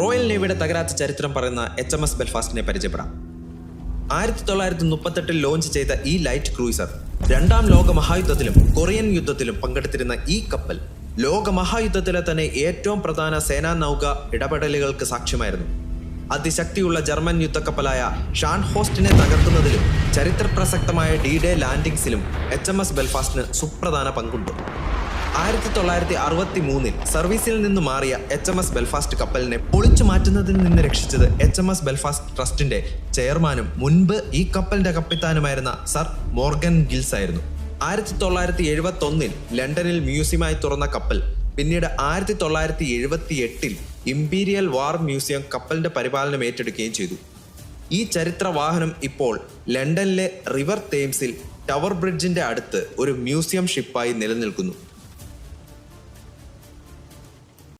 Royal നേവിയുടെ തകരാത്ത ചരിത്രം പറയുന്ന H M S ബെൽഫാസ്റ്റിനെ പരിചയപ്പെടാം. ആയിരത്തി തൊള്ളായിരത്തി മുപ്പത്തെട്ടിൽ ലോഞ്ച് ചെയ്ത ഈ ലൈറ്റ് ക്രൂയിസർ രണ്ടാം ലോക മഹായുദ്ധത്തിലും കൊറിയൻ യുദ്ധത്തിലും പങ്കെടുത്തിരുന്ന ഈ കപ്പൽ ലോക മഹായുദ്ധത്തിലെ തന്നെ ഏറ്റവും പ്രധാന സേനാ നൗക ഇടപെടലുകൾക്ക് സാക്ഷ്യമായിരുന്നു. അതിശക്തിയുള്ള ജർമ്മൻ യുദ്ധക്കപ്പലായ ഷാൻ ഹോസ്റ്റിനെ തകർക്കുന്നതിലും ചരിത്ര പ്രസക്തമായ ഡി ഡേ ലാൻഡിങ്സിലും എച്ച് എം എസ് ബെൽഫാസ്റ്റിന് സുപ്രധാന പങ്കുണ്ട്. ആയിരത്തി തൊള്ളായിരത്തി അറുപത്തി മൂന്നിൽ സർവീസിൽ നിന്ന് മാറിയ എച്ച് എം എസ് ബെൽഫാസ്റ്റ് കപ്പലിനെ പൊളിച്ചു മാറ്റുന്നതിൽ നിന്ന് രക്ഷിച്ചത് എച്ച് എം എസ് ബെൽഫാസ്റ്റ് ട്രസ്റ്റിന്റെ ചെയർമാനും മുൻപ് ഈ കപ്പലിന്റെ കപ്പിത്താനുമായിരുന്ന സർ മോർഗൻ ഗിൽസ് ആയിരുന്നു ആയിരത്തി തൊള്ളായിരത്തി എഴുപത്തി ഒന്നിൽ ലണ്ടനിൽ മ്യൂസിയമായി തുറന്ന കപ്പൽ പിന്നീട് ആയിരത്തി തൊള്ളായിരത്തി എഴുപത്തി എട്ടിൽ ഇംപീരിയൽ വാർ മ്യൂസിയം കപ്പലിന്റെ പരിപാലനം ഏറ്റെടുക്കുകയും ചെയ്തു. ഈ ചരിത്ര വാഹനം ഇപ്പോൾ ലണ്ടനിലെ റിവർ തേംസിൽ ടവർ ബ്രിഡ്ജിന്റെ അടുത്ത് ഒരു മ്യൂസിയം ഷിപ്പായി നിലനിൽക്കുന്നു.